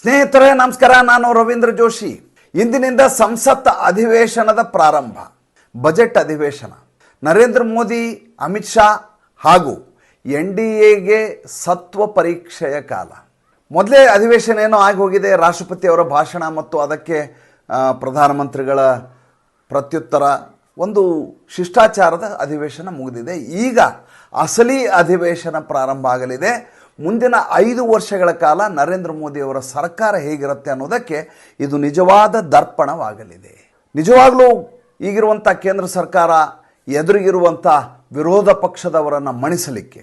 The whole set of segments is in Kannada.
ಸ್ನೇಹಿತರೇ, ನಮಸ್ಕಾರ. ನಾನು ರವೀಂದ್ರ ಜೋಶಿ. ಇಂದಿನಿಂದ ಸಂಸತ್ ಅಧಿವೇಶನದ ಪ್ರಾರಂಭ. ಬಜೆಟ್ ಅಧಿವೇಶನ. ನರೇಂದ್ರ ಮೋದಿ, ಅಮಿತ್ ಶಾ ಹಾಗೂ ಎನ್ ಡಿ ಎಗೆ ಸತ್ವ ಪರೀಕ್ಷೆಯ ಕಾಲ. ಮೊದಲೇ ಅಧಿವೇಶನ ಏನೋ ಆಗಿ ಹೋಗಿದೆ. ರಾಷ್ಟ್ರಪತಿಯವರ ಭಾಷಣ ಮತ್ತು ಅದಕ್ಕೆ ಪ್ರಧಾನಮಂತ್ರಿಗಳ ಪ್ರತ್ಯುತ್ತರ. ಒಂದು ಶಿಷ್ಟಾಚಾರದ ಅಧಿವೇಶನ ಮುಗಿದಿದೆ. ಈಗ ಅಸಲಿ ಅಧಿವೇಶನ ಪ್ರಾರಂಭ ಆಗಲಿದೆ. ಮುಂದಿನ ಐದು ವರ್ಷಗಳ ಕಾಲ ನರೇಂದ್ರ ಮೋದಿಯವರ ಸರ್ಕಾರ ಹೇಗಿರುತ್ತೆ ಅನ್ನೋದಕ್ಕೆ ಇದು ನಿಜವಾದ ದರ್ಪಣವಾಗಲಿದೆ. ನಿಜವಾಗಲೂ ಈಗಿರುವಂಥ ಕೇಂದ್ರ ಸರ್ಕಾರ ಎದುರಿಗಿರುವಂಥ ವಿರೋಧ ಪಕ್ಷದವರನ್ನು ಮಣಿಸಲಿಕ್ಕೆ,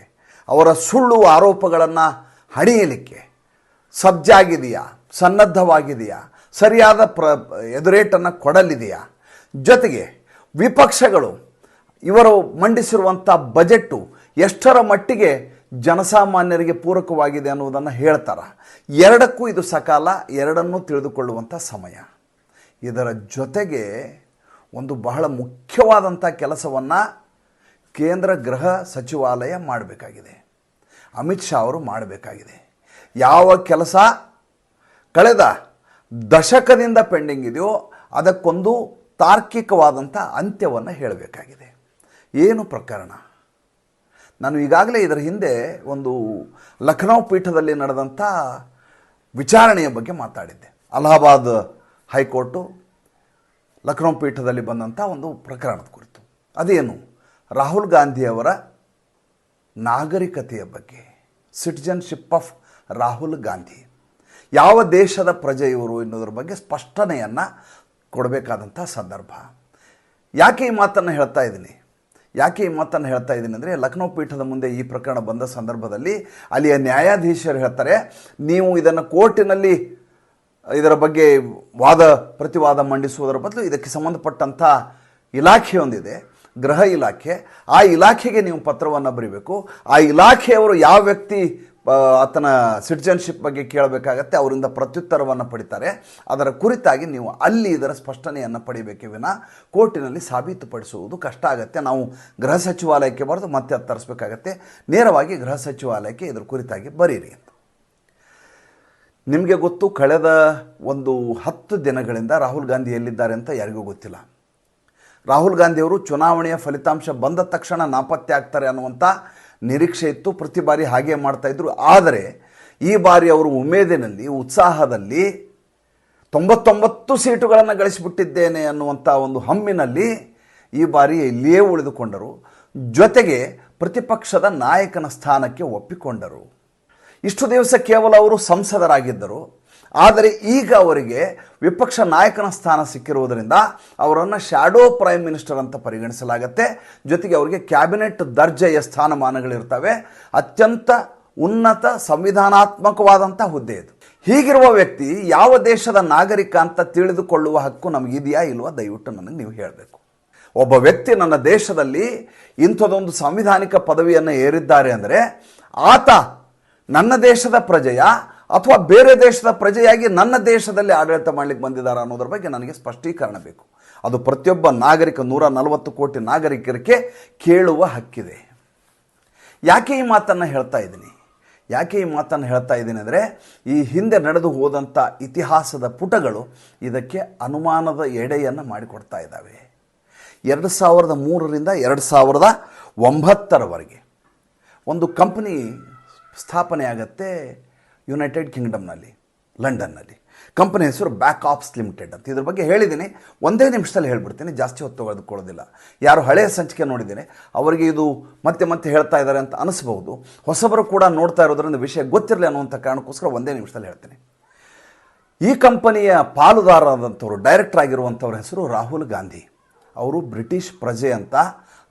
ಅವರ ಸುಳ್ಳು ಆರೋಪಗಳನ್ನು ಹಣಿಯಲಿಕ್ಕೆ ಸಜ್ಜಾಗಿದೆಯಾ, ಸನ್ನದ್ಧವಾಗಿದೆಯಾ, ಸರಿಯಾದ ಪ್ರ ಎದುರೇಟನ್ನು ಕೊಡಲಿದೆಯಾ, ಜೊತೆಗೆ ವಿಪಕ್ಷಗಳು ಇವರು ಮಂಡಿಸಿರುವಂಥ ಬಜೆಟ್ಟು ಎಷ್ಟರ ಮಟ್ಟಿಗೆ ಜನಸಾಮಾನ್ಯರಿಗೆ ಪೂರಕವಾಗಿದೆ ಅನ್ನುವುದನ್ನು ಹೇಳ್ತಾರೆ. ಎರಡಕ್ಕೂ ಇದು ಸಕಾಲ, ಎರಡನ್ನೂ ತಿಳಿದುಕೊಳ್ಳುವಂಥ ಸಮಯ. ಇದರ ಜೊತೆಗೆ ಒಂದು ಬಹಳ ಮುಖ್ಯವಾದಂಥ ಕೆಲಸವನ್ನು ಕೇಂದ್ರ ಗೃಹ ಸಚಿವಾಲಯ ಮಾಡಬೇಕಾಗಿದೆ. ಅಮಿತ್ ಶಾ ಅವರು ಮಾಡಬೇಕಾಗಿದೆ. ಯಾವ ಕೆಲಸ ಕಳೆದ ದಶಕದಿಂದ ಪೆಂಡಿಂಗ್ ಇದೆಯೋ ಅದಕ್ಕೊಂದು ತಾರ್ಕಿಕವಾದಂಥ ಅಂತ್ಯವನ್ನು ಹೇಳಬೇಕಾಗಿದೆ. ಏನು ಪ್ರಕರಣ? ನಾನು ಈಗಾಗಲೇ ಇದರ ಹಿಂದೆ ಒಂದು ಲಖನೌ ಪೀಠದಲ್ಲಿ ನಡೆದಂಥ ವಿಚಾರಣೆಯ ಬಗ್ಗೆ ಮಾತಾಡಿದ್ದೆ. ಅಲಹಾಬಾದ್ ಹೈಕೋರ್ಟು ಲಖನೌ ಪೀಠದಲ್ಲಿ ಬಂದಂಥ ಒಂದು ಪ್ರಕರಣದ ಕುರಿತು. ಅದೇನು? ರಾಹುಲ್ ಗಾಂಧಿಯವರ ನಾಗರಿಕತೆಯ ಬಗ್ಗೆ. Citizenship of Rahul Gandhi. ಯಾವ ದೇಶದ ಪ್ರಜೆ ಇವರು ಎನ್ನುವುದರ ಬಗ್ಗೆ ಸ್ಪಷ್ಟನೆಯನ್ನು ಕೊಡಬೇಕಾದಂಥ ಸಂದರ್ಭ. ಯಾಕೆ ಈ ಮಾತನ್ನು ಹೇಳ್ತಾ ಇದ್ದೀನಿ? ಯಾಕೆ ಈ ಮಾತನ್ನು ಹೇಳ್ತಾ ಇದ್ದೀನಿ ಅಂದರೆ ಲಕ್ನೋ ಪೀಠದ ಮುಂದೆ ಈ ಪ್ರಕರಣ ಬಂದ ಸಂದರ್ಭದಲ್ಲಿ ಅಲ್ಲಿಯ ನ್ಯಾಯಾಧೀಶರು ಹೇಳ್ತಾರೆ, ನೀವು ಇದನ್ನು ಕೋರ್ಟಿನಲ್ಲಿ ಇದರ ಬಗ್ಗೆ ವಾದ, ಪ್ರತಿವಾದ ಮಂಡಿಸುವುದರ ಬದಲು ಇದಕ್ಕೆ ಸಂಬಂಧಪಟ್ಟಂಥ ಇಲಾಖೆಯೊಂದಿದೆ, ಗೃಹ ಇಲಾಖೆ, ಆ ಇಲಾಖೆಗೆ ನೀವು ಪತ್ರವನ್ನು ಬರೀಬೇಕು. ಆ ಇಲಾಖೆಯವರು ಯಾವ ವ್ಯಕ್ತಿ ಆತನ ಸಿಟಿಜನ್ಶಿಪ್ ಬಗ್ಗೆ ಕೇಳಬೇಕಾಗತ್ತೆ, ಅವರಿಂದ ಪ್ರತ್ಯುತ್ತರವನ್ನು ಪಡಿತಾರೆ. ಅದರ ಕುರಿತಾಗಿ ನೀವು ಅಲ್ಲಿ ಇದರ ಸ್ಪಷ್ಟನೆಯನ್ನು ಪಡಿಬೇಕೇ ವಿನ ಕೋರ್ಟಿನಲ್ಲಿ ಸಾಬೀತುಪಡಿಸುವುದು ಕಷ್ಟ ಆಗುತ್ತೆ. ನಾವು ಗೃಹ ಸಚಿವಾಲಯಕ್ಕೆ ಬರೆದು ಮತ್ತೆ ಅದು ತರಿಸ್ಬೇಕಾಗತ್ತೆ. ನೇರವಾಗಿ ಗೃಹ ಸಚಿವಾಲಯಕ್ಕೆ ಇದರ ಕುರಿತಾಗಿ ಬರೀರಿ ನಿಮಗೆ ಗೊತ್ತು, ಕಳೆದ ಒಂದು ಹತ್ತು ದಿನಗಳಿಂದ ರಾಹುಲ್ ಗಾಂಧಿ ಎಲ್ಲಿದ್ದಾರೆ ಅಂತ ಯಾರಿಗೂ ಗೊತ್ತಿಲ್ಲ. ರಾಹುಲ್ ಗಾಂಧಿಯವರು ಚುನಾವಣೆಯ ಫಲಿತಾಂಶ ಬಂದ ತಕ್ಷಣ ನಾಪತ್ತೆ ಆಗ್ತಾರೆ ಅನ್ನುವಂಥ ನಿರೀಕ್ಷೆ ಇತ್ತು, ಪ್ರತಿ ಬಾರಿ ಹಾಗೆ ಮಾಡ್ತಾಯಿದ್ರು ಆದರೆ ಈ ಬಾರಿ ಅವರು ಉಮೇದಿನಲ್ಲಿ, ಉತ್ಸಾಹದಲ್ಲಿ ತೊಂಬತ್ತೊಂಬತ್ತು ಸೀಟುಗಳನ್ನು ಗಳಿಸಿಬಿಟ್ಟಿದ್ದೇನೆ ಅನ್ನುವಂಥ ಒಂದು ಹಮ್ಮಿನಲ್ಲಿ ಈ ಬಾರಿ ಇಲ್ಲಿಯೇ ಉಳಿದುಕೊಂಡರು. ಜೊತೆಗೆ ಪ್ರತಿಪಕ್ಷದ ನಾಯಕನ ಸ್ಥಾನಕ್ಕೆ ಒಪ್ಪಿಕೊಂಡರು. ಇಷ್ಟು ದಿವಸ ಕೇವಲ ಅವರು ಸಂಸದರಾಗಿದ್ದರು. ಆದರೆ ಈಗ ಅವರಿಗೆ ವಿಪಕ್ಷ ನಾಯಕನ ಸ್ಥಾನ ಸಿಕ್ಕಿರುವುದರಿಂದ ಅವರನ್ನು ಶ್ಯಾಡೋ ಪ್ರೈಮ್ ಮಿನಿಸ್ಟರ್ ಅಂತ ಪರಿಗಣಿಸಲಾಗತ್ತೆ. ಜೊತೆಗೆ ಅವರಿಗೆ ಕ್ಯಾಬಿನೆಟ್ ದರ್ಜೆಯ ಸ್ಥಾನಮಾನಗಳಿರ್ತವೆ. ಅತ್ಯಂತ ಉನ್ನತ ಸಂವಿಧಾನಾತ್ಮಕವಾದಂಥ ಹುದ್ದೆ ಇದು. ಹೀಗಿರುವ ವ್ಯಕ್ತಿ ಯಾವ ದೇಶದ ನಾಗರಿಕ ಅಂತ ತಿಳಿದುಕೊಳ್ಳುವ ಹಕ್ಕು ನಮಗಿದೆಯಾ ಇಲ್ವಾ? ದಯವಿಟ್ಟು ನನಗೆ ನೀವು ಹೇಳಬೇಕು. ಒಬ್ಬ ವ್ಯಕ್ತಿ ನನ್ನ ದೇಶದಲ್ಲಿ ಇಂಥದೊಂದು ಸಂವಿಧಾನಿಕ ಪದವಿಯನ್ನು ಏರಿದ್ದಾರೆ ಅಂದರೆ ಆತ ನನ್ನ ದೇಶದ ಪ್ರಜೆಯ ಅಥವಾ ಬೇರೆ ದೇಶದ ಪ್ರಜೆಯಾಗಿ ನನ್ನ ದೇಶದಲ್ಲಿ ಆಡಳಿತ ಮಾಡಲಿಕ್ಕೆ ಬಂದಿದ್ದಾರೆ ಅನ್ನೋದ್ರ ಬಗ್ಗೆ ನನಗೆ ಸ್ಪಷ್ಟೀಕರಣ ಬೇಕು. ಅದು ಪ್ರತಿಯೊಬ್ಬ ನಾಗರಿಕ ನೂರ ನಲವತ್ತು ಕೋಟಿ ನಾಗರಿಕರಿಗೆ ಕೇಳುವ ಹಕ್ಕಿದೆ. ಯಾಕೆ ಈ ಮಾತನ್ನು ಹೇಳ್ತಾ ಇದ್ದೀನಿ? ಯಾಕೆ ಈ ಮಾತನ್ನು ಹೇಳ್ತಾ ಇದ್ದೀನಿ ಅಂದರೆ, ಈ ಹಿಂದೆ ನಡೆದು ಹೋದಂಥ ಇತಿಹಾಸದ ಪುಟಗಳು ಇದಕ್ಕೆ ಅನುಮಾನದ ಎಡೆಯನ್ನು ಮಾಡಿಕೊಡ್ತಾ ಇದ್ದಾವೆ. ಎರಡು ಸಾವಿರದ ಮೂರರಿಂದ ಎರಡು ಸಾವಿರದ ಒಂಬತ್ತರವರೆಗೆ ಒಂದು ಕಂಪನಿ ಸ್ಥಾಪನೆ ಆಗುತ್ತೆ ಯುನೈಟೆಡ್ ಕಿಂಗ್ಡಮ್ನಲ್ಲಿ ಲಂಡನ್ನಲ್ಲಿ ಕಂಪನಿ ಹೆಸರು ಬ್ಯಾಕ್ ಆಪ್ಸ್ ಲಿಮಿಟೆಡ್ ಅಂತ. ಇದ್ರ ಬಗ್ಗೆ ಹೇಳಿದ್ದೀನಿ ಒಂದೇ ನಿಮಿಷದಲ್ಲಿ ಹೇಳ್ಬಿಡ್ತೀನಿ. ಜಾಸ್ತಿ ಹೊತ್ತು ತೆಗೆದುಕೊಳ್ಳೋದಿಲ್ಲ ಯಾರು ಹಳೆಯ ಸಂಚಿಕೆ ನೋಡಿದ್ದೀನಿ ಅವರಿಗೆ ಇದು ಮತ್ತೆ ಮತ್ತೆ ಹೇಳ್ತಾ ಇದ್ದಾರೆ ಅಂತ ಅನಿಸ್ಬಹುದು. ಹೊಸಬರು ಕೂಡ ನೋಡ್ತಾ ಇರೋದ್ರಿಂದ ವಿಷಯ ಗೊತ್ತಿರಲಿ ಅನ್ನುವಂಥ ಕಾರಣಕ್ಕೋಸ್ಕರ ಒಂದೇ ನಿಮಿಷದಲ್ಲಿ ಹೇಳ್ತೀನಿ. ಈ ಕಂಪನಿಯ ಪಾಲುದಾರರಾದಂಥವ್ರು ಡೈರೆಕ್ಟರ್ ಆಗಿರುವಂಥವ್ರ ಹೆಸರು ರಾಹುಲ್ ಗಾಂಧಿ. ಅವರು ಬ್ರಿಟಿಷ್ ಪ್ರಜೆ ಅಂತ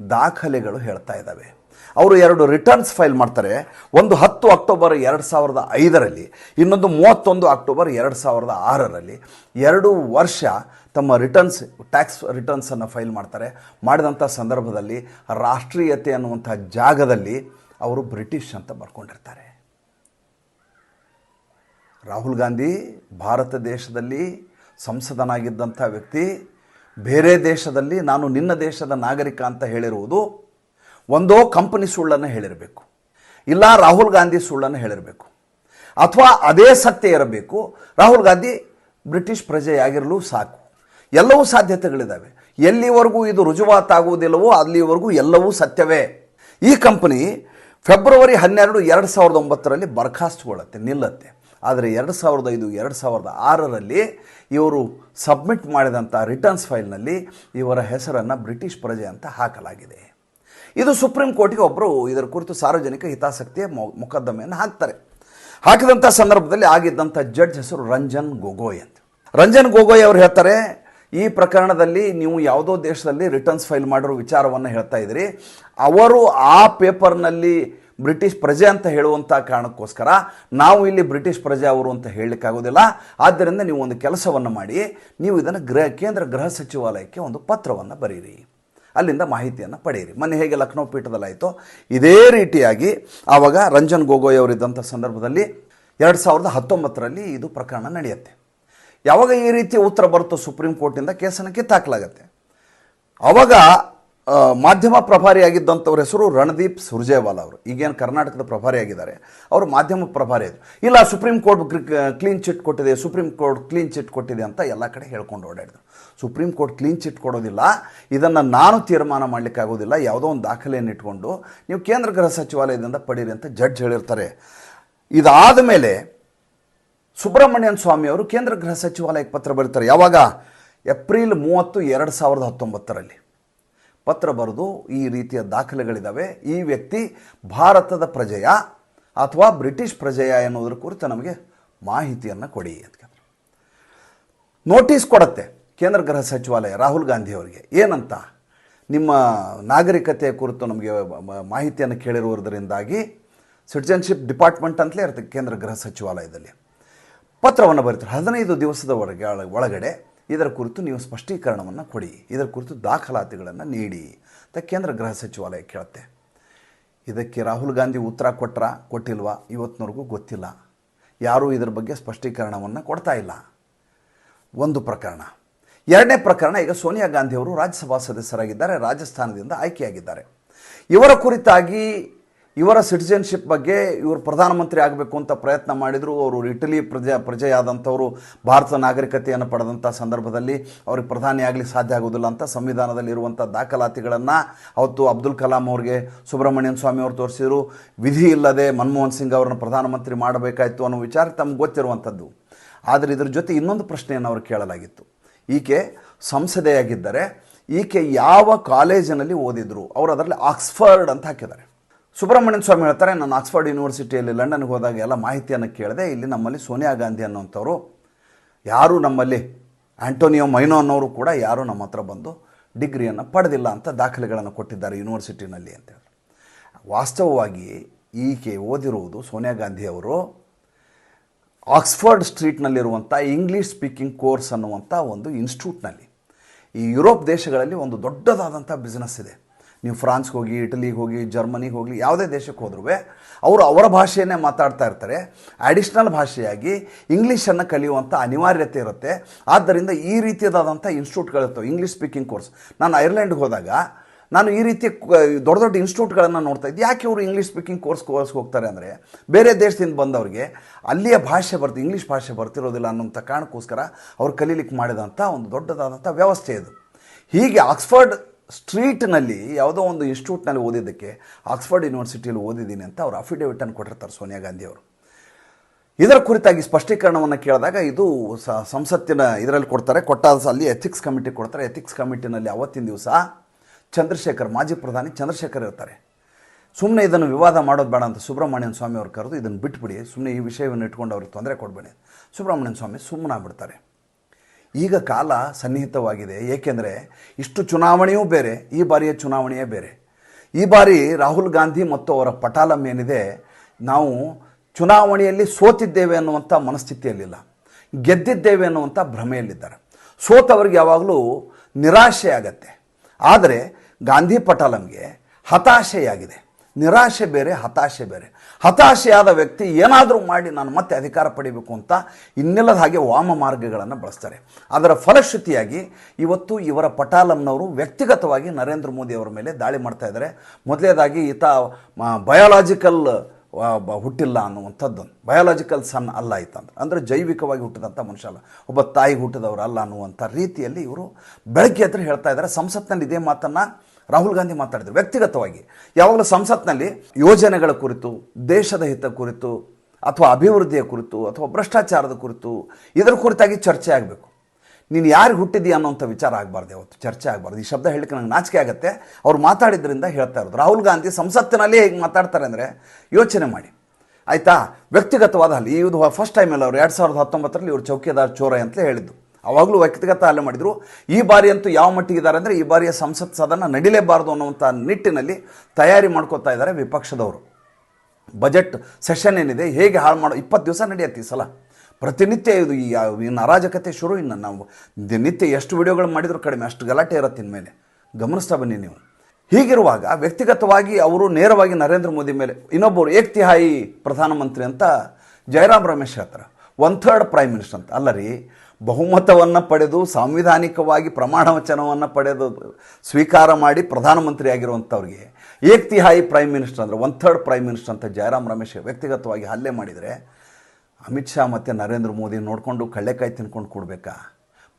ದಾಖಲೆಗಳು ಹೇಳ್ತಾ ಇದ್ದಾವೆ. ಅವರು ಎರಡು ರಿಟರ್ನ್ಸ್ ಫೈಲ್ ಮಾಡ್ತಾರೆ. ಒಂದು ಹತ್ತು ಅಕ್ಟೋಬರ್ ಎರಡು ಸಾವಿರದ ಐದರಲ್ಲಿ, ಇನ್ನೊಂದು ಮೂವತ್ತೊಂದು ಅಕ್ಟೋಬರ್ ಎರಡು ಸಾವಿರದ ಆರರಲ್ಲಿ. ಎರಡು ವರ್ಷ ತಮ್ಮ ರಿಟರ್ನ್ಸ್ ಟ್ಯಾಕ್ಸ್ ರಿಟರ್ನ್ಸನ್ನು ಫೈಲ್ ಮಾಡ್ತಾರೆ. ಮಾಡಿದಂಥ ಸಂದರ್ಭದಲ್ಲಿ ರಾಷ್ಟ್ರೀಯತೆ ಅನ್ನುವಂಥ ಜಾಗದಲ್ಲಿ ಅವರು ಬ್ರಿಟಿಷ್ ಅಂತ ಬರ್ಕೊಂಡಿರ್ತಾರೆ. ರಾಹುಲ್ ಗಾಂಧಿ ಭಾರತ ದೇಶದಲ್ಲಿ ಸಂಸದನಾಗಿದ್ದಂಥ ವ್ಯಕ್ತಿ ಬೇರೆ ದೇಶದಲ್ಲಿ ನಾನು ನಿನ್ನ ದೇಶದ ನಾಗರಿಕ ಅಂತ ಹೇಳಿರುವುದು ಒಂದೋ ಕಂಪನಿ ಸುಳ್ಳನ್ನು ಹೇಳಿರಬೇಕು, ಇಲ್ಲ ರಾಹುಲ್ ಗಾಂಧಿ ಸುಳ್ಳನ್ನು ಹೇಳಿರಬೇಕು, ಅಥವಾ ಅದೇ ಸತ್ಯ ಇರಬೇಕು, ರಾಹುಲ್ ಗಾಂಧಿ ಬ್ರಿಟಿಷ್ ಪ್ರಜೆಯಾಗಿರಲು ಸಾಕು. ಎಲ್ಲವೂ ಸಾಧ್ಯತೆಗಳಿದ್ದಾವೆ. ಎಲ್ಲಿವರೆಗೂ ಇದು ರುಜುವಾತಾಗುವುದಿಲ್ಲವೋ ಅಲ್ಲಿವರೆಗೂ ಎಲ್ಲವೂ ಸತ್ಯವೇ. ಈ ಕಂಪನಿ ಫೆಬ್ರವರಿ ಹನ್ನೆರಡು, ಎರಡು ಸಾವಿರದ ಒಂಬತ್ತರಲ್ಲಿ ಬರ್ಖಾಸ್ತುಗೊಳ್ಳುತ್ತೆ, ನಿಲ್ಲತ್ತೆ. ಆದರೆ ಎರಡು ಸಾವಿರದ ಐದು, ಎರಡು ಸಾವಿರದ ಆರರಲ್ಲಿ ಇವರು ಸಬ್ಮಿಟ್ ಮಾಡಿದಂಥ ರಿಟರ್ನ್ಸ್ ಫೈಲ್ನಲ್ಲಿ ಇವರ ಹೆಸರನ್ನು ಬ್ರಿಟಿಷ್ ಪ್ರಜೆ ಅಂತ ಹಾಕಲಾಗಿದೆ. ಇದು ಸುಪ್ರೀಂ ಕೋರ್ಟಿಗೆ ಒಬ್ಬರು ಇದರ ಕುರಿತು ಸಾರ್ವಜನಿಕ ಹಿತಾಸಕ್ತಿಯ ಮೊಕದ್ದಮೆಯನ್ನು ಹಾಕ್ತಾರೆ. ಹಾಕಿದಂಥ ಸಂದರ್ಭದಲ್ಲಿ ಆಗಿದ್ದಂಥ ಜಡ್ಜ್ ಹೆಸರು ರಂಜನ್ ಗೊಗೋಯ್ ಅಂತ. ರಂಜನ್ ಗೊಗೋಯ್ ಅವರು ಹೇಳ್ತಾರೆ, ಈ ಪ್ರಕರಣದಲ್ಲಿ ನೀವು ಯಾವುದೋ ದೇಶದಲ್ಲಿ ರಿಟರ್ನ್ಸ್ ಫೈಲ್ ಮಾಡಿರೋ ವಿಚಾರವನ್ನು ಹೇಳ್ತಾ ಇದ್ದೀರಿ. ಅವರು ಆ ಪೇಪರ್ನಲ್ಲಿ ಬ್ರಿಟಿಷ್ ಪ್ರಜೆ ಅಂತ ಹೇಳುವಂಥ ಕಾರಣಕ್ಕೋಸ್ಕರ ನಾವು ಇಲ್ಲಿ ಬ್ರಿಟಿಷ್ ಪ್ರಜೆ ಅವರು ಅಂತ ಹೇಳಲಿಕ್ಕಾಗೋದಿಲ್ಲ. ಆದ್ದರಿಂದ ನೀವು ಒಂದು ಕೆಲಸವನ್ನು ಮಾಡಿ, ನೀವು ಇದನ್ನು ಗೃಹ ಕೇಂದ್ರ ಗೃಹ ಸಚಿವಾಲಯಕ್ಕೆ ಒಂದು ಪತ್ರವನ್ನು ಬರೀರಿ. ಅಲ್ಲಿಂದ ಮಾಹಿತಿಯನ್ನು ಪಡೆಯಿರಿ. ಮೊನ್ನೆ ಹೇಗೆ ಲಕ್ನೋ ಪೀಠದಲ್ಲಾಯಿತೋ, ಇದೇ ರೀತಿಯಾಗಿ ಆವಾಗ ರಂಜನ್ ಗೊಗೋಯ್ ಅವರಿದ್ದಂಥ ಸಂದರ್ಭದಲ್ಲಿ ಎರಡು ಸಾವಿರದ ಹತ್ತೊಂಬತ್ತರಲ್ಲಿ ಇದು ಪ್ರಕರಣ ನಡೆಯುತ್ತೆ. ಯಾವಾಗ ಈ ರೀತಿ ಉತ್ತರ ಬರುತ್ತೋ ಸುಪ್ರೀಂ ಕೋರ್ಟಿಂದ ಕೇಸನ್ನು ಕಿತ್ತಾಕಲಾಗತ್ತೆ. ಆವಾಗ ಮಾಧ್ಯಮ ಪ್ರಭಾರಿಯಾಗಿದ್ದಂಥವ್ರ ಹೆಸರು ರಣದೀಪ್ ಸುರ್ಜೇವಾಲ ಅವರು. ಈಗೇನು ಕರ್ನಾಟಕದ ಪ್ರಭಾರಿಯಾಗಿದ್ದಾರೆ ಅವರು ಮಾಧ್ಯಮ ಪ್ರಭಾರಿ ಇಲ್ಲ, ಸುಪ್ರೀಂ ಕೋರ್ಟ್ ಕ್ಲೀನ್ ಚಿಟ್ ಕೊಟ್ಟಿದೆ, ಸುಪ್ರೀಂ ಕೋರ್ಟ್ ಕ್ಲೀನ್ ಚಿಟ್ ಕೊಟ್ಟಿದೆ ಅಂತ ಎಲ್ಲ ಕಡೆ ಹೇಳ್ಕೊಂಡು ಓಡಾಡಿದ್ರು. ಸುಪ್ರೀಂ ಕೋರ್ಟ್ ಕ್ಲೀನ್ ಚಿಟ್ ಕೊಡೋದಿಲ್ಲ. ಇದನ್ನು ನಾನು ತೀರ್ಮಾನ ಮಾಡಲಿಕ್ಕಾಗೋದಿಲ್ಲ ಯಾವುದೋ ಒಂದು ದಾಖಲೆಯನ್ನು ಇಟ್ಕೊಂಡು ನೀವು ಕೇಂದ್ರ ಗೃಹ ಸಚಿವಾಲಯದಿಂದ ಪಡೀರಿ ಅಂತ ಜಡ್ಜ್ ಹೇಳಿರ್ತಾರೆ. ಇದಾದ ಮೇಲೆ ಸುಬ್ರಹ್ಮಣ್ಯನ್ ಸ್ವಾಮಿ ಅವರು ಕೇಂದ್ರ ಗೃಹ ಸಚಿವಾಲಯಕ್ಕೆ ಪತ್ರ ಬರೀತಾರೆ. ಯಾವಾಗ? ಏಪ್ರಿಲ್ ಮೂವತ್ತು, ಎರಡು ಸಾವಿರದ ಹತ್ತೊಂಬತ್ತರಲ್ಲಿ. ಪತ್ರ ಬರೆದು ಈ ರೀತಿಯ ದಾಖಲೆಗಳಿದ್ದಾವೆ ಈ ವ್ಯಕ್ತಿ ಭಾರತದ ಪ್ರಜೆಯ ಅಥವಾ ಬ್ರಿಟಿಷ್ ಪ್ರಜೆಯ ಎನ್ನುವುದರ ಕುರಿತು ನಮಗೆ ಮಾಹಿತಿಯನ್ನು ಕೊಡಿ ಅಂತ. ನೋಟಿಸ್ ಕೊಡುತ್ತೆ ಕೇಂದ್ರ ಗೃಹ ಸಚಿವಾಲಯ ರಾಹುಲ್ ಗಾಂಧಿ ಅವರಿಗೆ. ಏನಂತ? ನಿಮ್ಮ ನಾಗರಿಕತೆಯ ಕುರಿತು ನಮಗೆ ಮಾಹಿತಿಯನ್ನು ಕೇಳಿರುವುದರಿಂದಾಗಿ ಸಿಟಿಜನ್ಶಿಪ್ ಡಿಪಾರ್ಟ್ಮೆಂಟ್ ಅಂತಲೇ ಇರುತ್ತೆ ಕೇಂದ್ರ ಗೃಹ ಸಚಿವಾಲಯದಲ್ಲಿ. ಪತ್ರವನ್ನು ಬರೀತಾರೆ. ಹದಿನೈದು ದಿವಸದ ಒಳಗೆ, ಒಳಗಡೆ ಇದರ ಕುರಿತು ನೀವು ಸ್ಪಷ್ಟೀಕರಣವನ್ನು ಕೊಡಿ. ಇದರ ಕುರಿತು ದಾಖಲಾತಿಗಳನ್ನು ನೀಡಿ ಅಂತ ಕೇಂದ್ರ ಗೃಹ ಸಚಿವಾಲಯ ಕೇಳುತ್ತೆ. ಇದಕ್ಕೆ ರಾಹುಲ್ ಗಾಂಧಿ ಉತ್ತರ ಕೊಟ್ರ, ಕೊಟ್ಟಿಲ್ವಾ? ಇವತ್ತಿನವರೆಗೂ ಗೊತ್ತಿಲ್ಲ. ಯಾರೂ ಇದರ ಬಗ್ಗೆ ಸ್ಪಷ್ಟೀಕರಣವನ್ನು ಕೊಡ್ತಾ ಇಲ್ಲ. ಒಂದು ಪ್ರಕರಣ. ಎರಡನೇ ಪ್ರಕರಣ, ಈಗ ಸೋನಿಯಾ ಗಾಂಧಿ ಅವರು ರಾಜ್ಯಸಭಾ ಸದಸ್ಯರಾಗಿದ್ದಾರೆ, ರಾಜಸ್ಥಾನದಿಂದ ಆಯ್ಕೆಯಾಗಿದ್ದಾರೆ. ಇವರ ಕುರಿತಾಗಿ ಇವರ ಸಿಟಿಜನ್ಶಿಪ್ ಬಗ್ಗೆ ಇವರು ಪ್ರಧಾನಮಂತ್ರಿ ಆಗಬೇಕು ಅಂತ ಪ್ರಯತ್ನ ಮಾಡಿದರು. ಅವರು ಇಟಲಿ ಪ್ರಜೆ, ಪ್ರಜೆಯಾದಂಥವರು ಭಾರತ ನಾಗರಿಕತೆಯನ್ನು ಪಡೆದಂಥ ಸಂದರ್ಭದಲ್ಲಿ ಅವ್ರಿಗೆ ಪ್ರಧಾನಿ ಸಾಧ್ಯ ಆಗೋದಿಲ್ಲ ಅಂತ ಸಂವಿಧಾನದಲ್ಲಿ ಇರುವಂಥ ದಾಖಲಾತಿಗಳನ್ನು ಅವತ್ತು ಅಬ್ದುಲ್ ಕಲಾಂ ಅವ್ರಿಗೆ, ಸುಬ್ರಹ್ಮಣ್ಯನ್ ಸ್ವಾಮಿ ಅವರು ತೋರಿಸಿದರು. ವಿಧಿ ಇಲ್ಲದೆ ಮನಮೋಹನ್ ಸಿಂಗ್ ಅವರನ್ನು ಪ್ರಧಾನಮಂತ್ರಿ ಮಾಡಬೇಕಾಯಿತು ಅನ್ನೋ ವಿಚಾರ ತಮ್ಗೆ ಗೊತ್ತಿರುವಂಥದ್ದು. ಆದರೆ ಇದ್ರ ಜೊತೆ ಇನ್ನೊಂದು ಪ್ರಶ್ನೆಯನ್ನು ಅವರು ಕೇಳಲಾಗಿತ್ತು. ಈಕೆ ಸಂಸದೆಯಾಗಿದ್ದರೆ, ಈಕೆ ಯಾವ ಕಾಲೇಜಿನಲ್ಲಿ ಓದಿದ್ರು? ಅವರು ಅದರಲ್ಲಿ ಆಕ್ಸ್ಫರ್ಡ್ ಅಂತ ಹಾಕಿದ್ದಾರೆ. ಸುಬ್ರಹ್ಮಣ್ಯನ್ ಸ್ವಾಮಿ ಹೇಳ್ತಾರೆ, ನಾನು ಆಕ್ಸ್ಫರ್ಡ್ ಯೂನಿವರ್ಸಿಟಿಯಲ್ಲಿ ಲಂಡನ್ಗೆ ಹೋದಾಗ ಎಲ್ಲ ಮಾಹಿತಿಯನ್ನು ಕೇಳಿದೆ, ಇಲ್ಲಿ ನಮ್ಮಲ್ಲಿ ಸೋನಿಯಾ ಗಾಂಧಿ ಅನ್ನೋಂಥವ್ರು ಯಾರೂ ನಮ್ಮಲ್ಲಿ ಆಂಟೋನಿಯೋ ಮೈನೋ ಅನ್ನೋರು ಕೂಡ ಯಾರೂ ನಮ್ಮ ಹತ್ರ ಬಂದು ಡಿಗ್ರಿಯನ್ನು ಪಡೆದಿಲ್ಲ ಅಂತ ದಾಖಲೆಗಳನ್ನು ಕೊಟ್ಟಿದ್ದಾರೆ ಯೂನಿವರ್ಸಿಟಿನಲ್ಲಿ ಅಂತೇಳಿ ವಾಸ್ತವವಾಗಿ ಈಕೆ ಓದಿರುವುದು ಸೋನಿಯಾ ಗಾಂಧಿಯವರು ಆಕ್ಸ್ಫರ್ಡ್ ಸ್ಟ್ರೀಟ್ನಲ್ಲಿರುವಂಥ ಇಂಗ್ಲೀಷ್ ಸ್ಪೀಕಿಂಗ್ ಕೋರ್ಸ್ ಅನ್ನುವಂಥ ಒಂದು ಇನ್ಸ್ಟಿಟ್ಯೂಟ್ನಲ್ಲಿ ಈ ಯುರೋಪ್ ದೇಶಗಳಲ್ಲಿ ಒಂದು ದೊಡ್ಡದಾದಂಥ ಬಿಸ್ನೆಸ್ ಇದೆ. ನೀವು ಫ್ರಾನ್ಸ್ಗೆ ಹೋಗಿ, ಇಟಲಿಗೆ ಹೋಗಿ, ಜರ್ಮನಿಗೆ ಹೋಗಲಿ, ಯಾವುದೇ ದೇಶಕ್ಕೆ ಹೋದ್ರೂ ಅವರು ಅವರ ಭಾಷೆಯನ್ನೇ ಮಾತಾಡ್ತಾ ಇರ್ತಾರೆ. ಅಡಿಷ್ನಲ್ ಭಾಷೆಯಾಗಿ ಇಂಗ್ಲೀಷನ್ನು ಕಲಿಯುವಂಥ ಅನಿವಾರ್ಯತೆ ಇರುತ್ತೆ. ಆದ್ದರಿಂದ ಈ ರೀತಿಯದಾದಂಥ ಇನ್ಸ್ಟಿಟ್ಯೂಟ್ಗಳಿರ್ತವೆ. ಇಂಗ್ಲೀಷ್ ಸ್ಪೀಕಿಂಗ್ ಕೋರ್ಸ್ ನಾನು ಐರ್ಲೆಂಡ್ಗೆ ಹೋದಾಗ ನಾನು ಈ ರೀತಿ ದೊಡ್ಡ ದೊಡ್ಡ ಇನ್ಸ್ಟಿಟ್ಯೂಟ್ಗಳನ್ನು ನೋಡ್ತಾ ಇದ್ದೆ. ಯಾಕೆ ಅವರು ಇಂಗ್ಲೀಷ್ ಸ್ಪೀಕಿಂಗ್ ಕೋರ್ಸ್ ಕೋರ್ಸ್ ಹೋಗ್ತಾರೆ ಅಂದರೆ ಬೇರೆ ದೇಶದಿಂದ ಬಂದವರಿಗೆ ಅಲ್ಲಿಯ ಭಾಷೆ ಬರ್ತಿ ಇಂಗ್ಲೀಷ್ ಭಾಷೆ ಬರ್ತಿರೋದಿಲ್ಲ ಅನ್ನೋಂಥ ಕಾರಣಕ್ಕೋಸ್ಕರ ಅವ್ರು ಕಲೀಲಿಕ್ಕೆ ಮಾಡಿದಂಥ ಒಂದು ದೊಡ್ಡದಾದಂಥ ವ್ಯವಸ್ಥೆ ಇದು. ಹೀಗೆ ಆಕ್ಸ್ಫರ್ಡ್ ಸ್ಟ್ರೀಟ್ನಲ್ಲಿ ಯಾವುದೋ ಒಂದು ಇನ್ಸ್ಟಿಟ್ಯೂಟ್ನಲ್ಲಿ ಓದಿದ್ದಕ್ಕೆ ಆಕ್ಸ್ಫರ್ಡ್ ಯೂನಿವರ್ಸಿಟಿಯಲ್ಲಿ ಓದಿದ್ದೀನಿ ಅಂತ ಅವರು ಅಫಿಡೇವಿಟನ್ನು ಕೊಟ್ಟಿರ್ತಾರೆ ಸೋನಿಯಾ ಗಾಂಧಿ ಅವರು ಇದರ ಕುರಿತಾಗಿ ಸ್ಪಷ್ಟೀಕರಣವನ್ನು ಕೇಳಿದಾಗ ಇದು ಸಂಸತ್ತಿನ ಇದರಲ್ಲಿ ಕೊಡ್ತಾರೆ, ಕೊಟ್ಟಾದ ಅಲ್ಲಿ ಎಥಿಕ್ಸ್ ಕಮಿಟಿ ಕೊಡ್ತಾರೆ. ಎಥಿಕ್ಸ್ ಕಮಿಟಿನಲ್ಲಿ ಅವತ್ತಿನ ದಿವಸ ಚಂದ್ರಶೇಖರ್ ಮಾಜಿ ಪ್ರಧಾನಿ ಚಂದ್ರಶೇಖರ್ ಇರ್ತಾರೆ. ಸುಮ್ಮನೆ ಇದನ್ನು ವಿವಾದ ಮಾಡೋದು ಬೇಡ ಅಂತ ಸುಬ್ರಹ್ಮಣ್ಯನ್ ಸ್ವಾಮಿ ಅವ್ರು ಕರೆದು ಇದನ್ನು ಬಿಟ್ಬಿಡಿ. ಸುಮ್ಮನೆ ಈ ವಿಷಯವನ್ನು ಇಟ್ಕೊಂಡು ಅವ್ರಿಗೆ ತೊಂದರೆ ಕೊಡಬೇಡಿ ಸುಬ್ರಹ್ಮಣ್ಯನ್ ಸ್ವಾಮಿ ಸುಮ್ಮನಾಗ್ಬಿಡ್ತಾರೆ. ಈಗ ಕಾಲ ಸನ್ನಿಹಿತವಾಗಿದೆ. ಏಕೆಂದರೆ ಇಷ್ಟು ಚುನಾವಣೆಯೂ ಬೇರೆ, ಈ ಬಾರಿಯ ಚುನಾವಣೆಯೇ ಬೇರೆ. ಈ ಬಾರಿ ರಾಹುಲ್ ಗಾಂಧಿ ಮತ್ತು ಅವರ ಪಟಾಲಂ ಏನಿದೆ, ನಾವು ಚುನಾವಣೆಯಲ್ಲಿ ಸೋತಿದ್ದೇವೆ ಅನ್ನುವಂಥ ಮನಸ್ಥಿತಿಯಲ್ಲಿಲ್ಲ. ಗೆದ್ದಿದ್ದೇವೆ ಅನ್ನುವಂಥ ಭ್ರಮೆಯಲ್ಲಿದ್ದಾರೆ. ಸೋತವರಿಗೆ ಯಾವಾಗಲೂ ನಿರಾಶೆ ಆಗತ್ತೆ. ಆದರೆ ಗಾಂಧಿ ಪಟಾಲಂಗೆ ಹತಾಶೆಯಾಗಿದೆ. ನಿರಾಶೆ ಬೇರೆ, ಹತಾಶೆ ಬೇರೆ. ಹತಾಶೆಯಾದ ವ್ಯಕ್ತಿ ಏನಾದರೂ ಮಾಡಿ ನಾನು ಮತ್ತೆ ಅಧಿಕಾರ ಪಡಿಬೇಕು ಅಂತ ಇನ್ನಿಲ್ಲದ ಹಾಗೆ ವಾಮ ಮಾರ್ಗಗಳನ್ನು ಬಳಸ್ತಾರೆ. ಅದರ ಫಲಶ್ರುತಿಯಾಗಿ ಇವತ್ತು ಇವರ ಪಟಾಲಂನವರು ವ್ಯಕ್ತಿಗತವಾಗಿ ನರೇಂದ್ರ ಮೋದಿ ಅವರ ಮೇಲೆ ದಾಳಿ ಮಾಡ್ತಾ ಇದ್ದಾರೆ. ಮೊದಲೇದಾಗಿ ಈತ ಬಯಾಲಾಜಿಕಲ್ ಹುಟ್ಟಿಲ್ಲ ಅನ್ನುವಂಥದ್ದೊಂದು ಬಯಾಲಜಿಕಲ್ ಸನ್ ಅಲ್ಲ ಇತ್ತಂದ್ರೆ ಅಂದರೆ ಜೈವಿಕವಾಗಿ ಹುಟ್ಟಿದಂಥ ಮನುಷ್ಯ ಅಲ್ಲ. ಒಬ್ಬ ತಾಯಿ ಹುಟ್ಟಿದವರು ಅಲ್ಲ ಅನ್ನುವಂಥ ರೀತಿಯಲ್ಲಿ ಇವರು ಬೆಳಗ್ಗೆ ಹತ್ರ ಹೇಳ್ತಾ ಇದ್ದಾರೆ. ಸಂಸತ್ನಲ್ಲಿ ಇದೇ ಮಾತನ್ನು ರಾಹುಲ್ ಗಾಂಧಿ ಮಾತಾಡಿದರು ವ್ಯಕ್ತಿಗತವಾಗಿ. ಯಾವಾಗಲೂ ಸಂಸತ್ನಲ್ಲಿ ಯೋಜನೆಗಳ ಕುರಿತು, ದೇಶದ ಹಿತ ಕುರಿತು, ಅಥವಾ ಅಭಿವೃದ್ಧಿಯ ಕುರಿತು, ಅಥವಾ ಭ್ರಷ್ಟಾಚಾರದ ಕುರಿತು ಇದರ ಕುರಿತಾಗಿ ಚರ್ಚೆ ಆಗಬೇಕು. ನೀನು ಯಾರಿಗೆ ಹುಟ್ಟಿದೀಯ ಅನ್ನೋಂಥ ವಿಚಾರ ಆಗಬಾರ್ದು ಯಾವತ್ತು, ಚರ್ಚೆ ಆಗಬಾರ್ದು. ಈ ಶಬ್ದ ಹೇಳಿಕೆ ನಂಗೆ ನಾಚಿಕೆ ಆಗುತ್ತೆ. ಅವ್ರು ಮಾತಾಡಿದ್ರಿಂದ ಹೇಳ್ತಾ ಇರೋದು. ರಾಹುಲ್ ಗಾಂಧಿ ಸಂಸತ್ತಿನಲ್ಲಿ ಹೇಗೆ ಮಾತಾಡ್ತಾರೆ ಅಂದರೆ ಯೋಚನೆ ಮಾಡಿ. ಆಯಿತಾ? ವ್ಯಕ್ತಿಗತವಾದ ಅಲ್ಲಿ ಇದು ಫಸ್ಟ್ ಟೈಮ್ ಅವರು ಅವ್ರು. ಎರಡು ಸಾವಿರದ ಹತ್ತೊಂಬತ್ತರಲ್ಲಿ ಇವರು ಚೌಕಿದಾರ್ ಚೋರ ಅಂತಲೇ ಹೇಳಿದ್ದು. ಅವಾಗಲೂ ವ್ಯಕ್ತಿಗತ ಹಲ್ಲೆ ಮಾಡಿದರು. ಈ ಬಾರಿ ಅಂತೂ ಯಾವ ಮಟ್ಟಿಗಿದ್ದಾರೆ ಅಂದರೆ ಈ ಬಾರಿಯ ಸಂಸತ್ ಸದನ ನಡಿಲೇಬಾರ್ದು ಅನ್ನುವಂಥ ನಿಟ್ಟಿನಲ್ಲಿ ತಯಾರಿ ಮಾಡ್ಕೋತಾ ಇದ್ದಾರೆ ವಿಪಕ್ಷದವರು. ಬಜೆಟ್ ಸೆಷನ್ ಏನಿದೆ, ಹೇಗೆ ಹಾಳು ಮಾಡೋ, ಇಪ್ಪತ್ತು ದಿವಸ ನಡೆಯುತ್ತೆ ಈ ಸಲ. ಪ್ರತಿನಿತ್ಯ ಇದು ಈ ಇನ್ನು ಅರಾಜಕತೆ ಶುರು. ಇನ್ನು ನಾವು ದಿನನಿತ್ಯ ಎಷ್ಟು ವಿಡಿಯೋಗಳು ಮಾಡಿದರೂ ಕಡಿಮೆ, ಅಷ್ಟು ಗಲಾಟೆ ಇರುತ್ತೆ ಇನ್ಮೇಲೆ ಗಮನಿಸ್ತಾ ಬನ್ನಿ ನೀವು. ಹೀಗಿರುವಾಗ ವ್ಯಕ್ತಿಗತವಾಗಿ ಅವರು ನೇರವಾಗಿ ನರೇಂದ್ರ ಮೋದಿ ಮೇಲೆ, ಇನ್ನೊಬ್ಬರು ಏಕ್ತಿಹಾಯಿ ಪ್ರಧಾನಮಂತ್ರಿ ಅಂತ ಜಯರಾಮ್ ರಮೇಶ್ ಹೇಳ್ತಾರೆ. ಒನ್ ಥರ್ಡ್ ಪ್ರೈಮ್ ಮಿನಿಸ್ಟರ್ ಅಂತ. ಅಲ್ಲ ರೀ ಬಹುಮತವನ್ನು ಪಡೆದು ಸಾಂವಿಧಾನಿಕವಾಗಿ ಪ್ರಮಾಣ ವಚನವನ್ನು ಪಡೆದು ಸ್ವೀಕಾರ ಮಾಡಿ ಪ್ರಧಾನಮಂತ್ರಿ ಆಗಿರುವಂಥವ್ರಿಗೆ ಏಕ್ ತಿಹಾಯಿ ಪ್ರೈಮ್ ಮಿನಿಸ್ಟರ್ ಅಂದರೆ ಒನ್ ಥರ್ಡ್ ಪ್ರೈಮ್ ಮಿನಿಸ್ಟರ್ ಅಂತ ಜಯರಾಮ್ ರಮೇಶ್ ವ್ಯಕ್ತಿಗತವಾಗಿ ಹಲ್ಲೆ ಮಾಡಿದರೆ, ಅಮಿತ್ ಶಾ ಮತ್ತು ನರೇಂದ್ರ ಮೋದಿ ನೋಡಿಕೊಂಡು ಕಳ್ಳೆಕಾಯಿ ತಿನ್ಕೊಂಡು ಕೊಡಬೇಕಾ?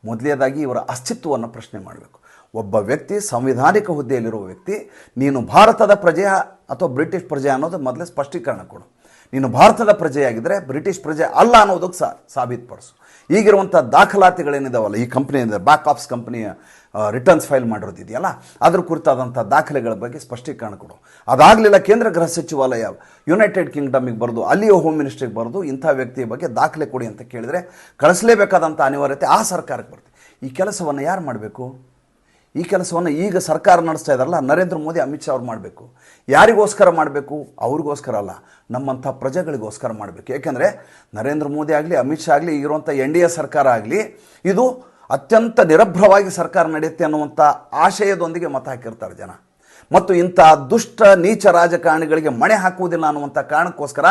ಮೊದಲೇದಾಗಿ ಇವರ ಅಸ್ತಿತ್ವವನ್ನು ಪ್ರಶ್ನೆ ಮಾಡಬೇಕು. ಒಬ್ಬ ವ್ಯಕ್ತಿ ಸಂವಿಧಾನಿಕ ಹುದ್ದೆಯಲ್ಲಿರುವ ವ್ಯಕ್ತಿ, ನೀನು ಭಾರತದ ಪ್ರಜೆ ಅಥವಾ ಬ್ರಿಟಿಷ್ ಪ್ರಜೆ ಅನ್ನೋದು ಮೊದಲೇ ಸ್ಪಷ್ಟೀಕರಣ ಕೊಡು. ನೀನು ಭಾರತದ ಪ್ರಜೆಯಾಗಿದ್ದರೆ ಬ್ರಿಟಿಷ್ ಪ್ರಜೆ ಅಲ್ಲ ಅನ್ನೋದಕ್ಕೆ ಸಾ ಸಾಬೀತುಪಡಿಸು. ಈಗಿರುವಂಥ ದಾಖಲಾತಿಗಳೇನಿದಾವಲ್ಲ, ಈ ಕಂಪ್ನಿಯಿಂದ ಬ್ಯಾಕ್ ಆಫ್ಸ್ ಕಂಪ್ನಿಯ ರಿಟರ್ನ್ಸ್ ಫೈಲ್ ಮಾಡಿರೋದಿದೆಯಲ್ಲ, ಅದ್ರ ಕುರಿತಾದಂಥ ದಾಖಲೆಗಳ ಬಗ್ಗೆ ಸ್ಪಷ್ಟೀಕರಣ ಕೊಡು. ಅದಾಗಲಿಲ್ಲ ಕೇಂದ್ರ ಗೃಹ ಸಚಿವಾಲಯ ಯುನೈಟೆಡ್ ಕಿಂಗ್ಡಮಿಗೆ ಬರೆದು, ಅಲ್ಲಿಯ ಹೋಮ್ ಮಿನಿಸ್ಟ್ರಿಗೆ ಬರೆದು, ಇಂಥ ವ್ಯಕ್ತಿಯ ಬಗ್ಗೆ ದಾಖಲೆ ಕೊಡಿ ಅಂತ ಕೇಳಿದರೆ ಕಳಿಸಲೇಬೇಕಾದಂಥ ಅನಿವಾರ್ಯತೆ ಆ ಸರ್ಕಾರಕ್ಕೆ ಬರುತ್ತೆ. ಈ ಕೆಲಸವನ್ನು ಯಾರು ಮಾಡಬೇಕು? ಈ ಕೆಲಸವನ್ನು ಈಗ ಸರ್ಕಾರ ನಡೆಸ್ತಾ ಇದ್ದಾರಲ್ಲ ನರೇಂದ್ರ ಮೋದಿ, ಅಮಿತ್ ಶಾ ಅವ್ರು ಮಾಡಬೇಕು. ಯಾರಿಗೋಸ್ಕರ ಮಾಡಬೇಕು? ಅವ್ರಿಗೋಸ್ಕರ ಅಲ್ಲ ನಮ್ಮಂಥ ಪ್ರಜೆಗಳಿಗೋಸ್ಕರ ಮಾಡಬೇಕು. ಏಕೆಂದರೆ ನರೇಂದ್ರ ಮೋದಿ ಆಗಲಿ, ಅಮಿತ್ ಶಾ ಆಗಲಿ ಇರುವಂಥ ಎನ್ ಡಿ ಎ ಸರ್ಕಾರ ಆಗಲಿ, ಇದು ಅತ್ಯಂತ ನಿರಭ್ರವಾಗಿ ಸರ್ಕಾರ ನಡೆಯುತ್ತೆ ಅನ್ನುವಂಥ ಆಶಯದೊಂದಿಗೆ ಮತ ಹಾಕಿರ್ತಾರೆ ಜನ. ಮತ್ತು ಇಂಥ ದುಷ್ಟ, ನೀಚ ರಾಜಕಾರಣಿಗಳಿಗೆ ಮಣೆ ಹಾಕುವುದಿಲ್ಲ ಅನ್ನುವಂಥ ಕಾರಣಕ್ಕೋಸ್ಕರ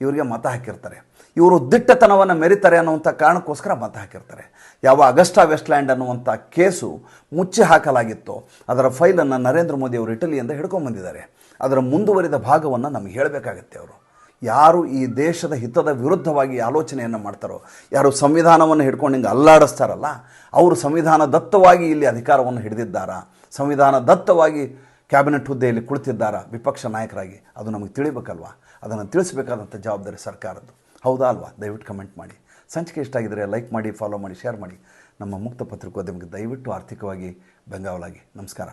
ಇವರಿಗೆ ಮತ ಹಾಕಿರ್ತಾರೆ. ಇವರು ದಿಟ್ಟತನವನ್ನು ಮೆರಿತಾರೆ ಅನ್ನುವಂಥ ಕಾರಣಕ್ಕೋಸ್ಕರ ಮತ ಹಾಕಿರ್ತಾರೆ. ಯಾವ ಅಗಸ್ಟಾ ವೆಸ್ಟ್ಲ್ಯಾಂಡ್ ಅನ್ನುವಂಥ ಕೇಸು ಮುಚ್ಚಿ ಹಾಕಲಾಗಿತ್ತು. ಅದರ ಫೈಲನ್ನು ನರೇಂದ್ರ ಮೋದಿ ಅವರು ಇಟಲಿಯಿಂದ ಹಿಡ್ಕೊಂಬಂದಿದ್ದಾರೆ ಅದರ ಮುಂದುವರಿದ ಭಾಗವನ್ನು ನಮಗೆ ಹೇಳಬೇಕಾಗತ್ತೆ ಅವರು. ಯಾರು ಈ ದೇಶದ ಹಿತದ ವಿರುದ್ಧವಾಗಿ ಆಲೋಚನೆಯನ್ನು ಮಾಡ್ತಾರೋ, ಯಾರು ಸಂವಿಧಾನವನ್ನು ಹಿಡ್ಕೊಂಡು ಹಿಂಗೆ ಅಲ್ಲಾಡಿಸ್ತಾರಲ್ಲ, ಅವರು ಸಂವಿಧಾನ ದತ್ತವಾಗಿ ಇಲ್ಲಿ ಅಧಿಕಾರವನ್ನು ಹಿಡಿದಿದ್ದಾರಾ, ಸಂವಿಧಾನ ದತ್ತವಾಗಿ ಕ್ಯಾಬಿನೆಟ್ ಹುದ್ದೆಯಲ್ಲಿ ಕುಳಿತಿದ್ದಾರಾ ವಿಪಕ್ಷ ನಾಯಕರಾಗಿ, ಅದು ನಮಗೆ ತಿಳಿಬೇಕಲ್ವಾ? ಅದನ್ನು ತಿಳಿಸಬೇಕಾದಂಥ ಜವಾಬ್ದಾರಿ ಸರ್ಕಾರದ್ದು. ಹೌದಾ ಅಲ್ವಾ? ದಯವಿಟ್ಟು ಕಮೆಂಟ್ ಮಾಡಿ. ಸಂಚಿಕೆ ಇಷ್ಟ ಆಗಿದ್ದರೆ ಲೈಕ್ ಮಾಡಿ ಫಾಲೋ ಮಾಡಿ ಶೇರ್ ಮಾಡಿ. ನಮ್ಮ ಮುಕ್ತ ಪತ್ರಿಕೋದ್ಯಮಕ್ಕೆ ದಯವಿಟ್ಟು ಆರ್ಥಿಕವಾಗಿ ಬೆಂಗಾವಲಾಗಿ. ನಮಸ್ಕಾರ.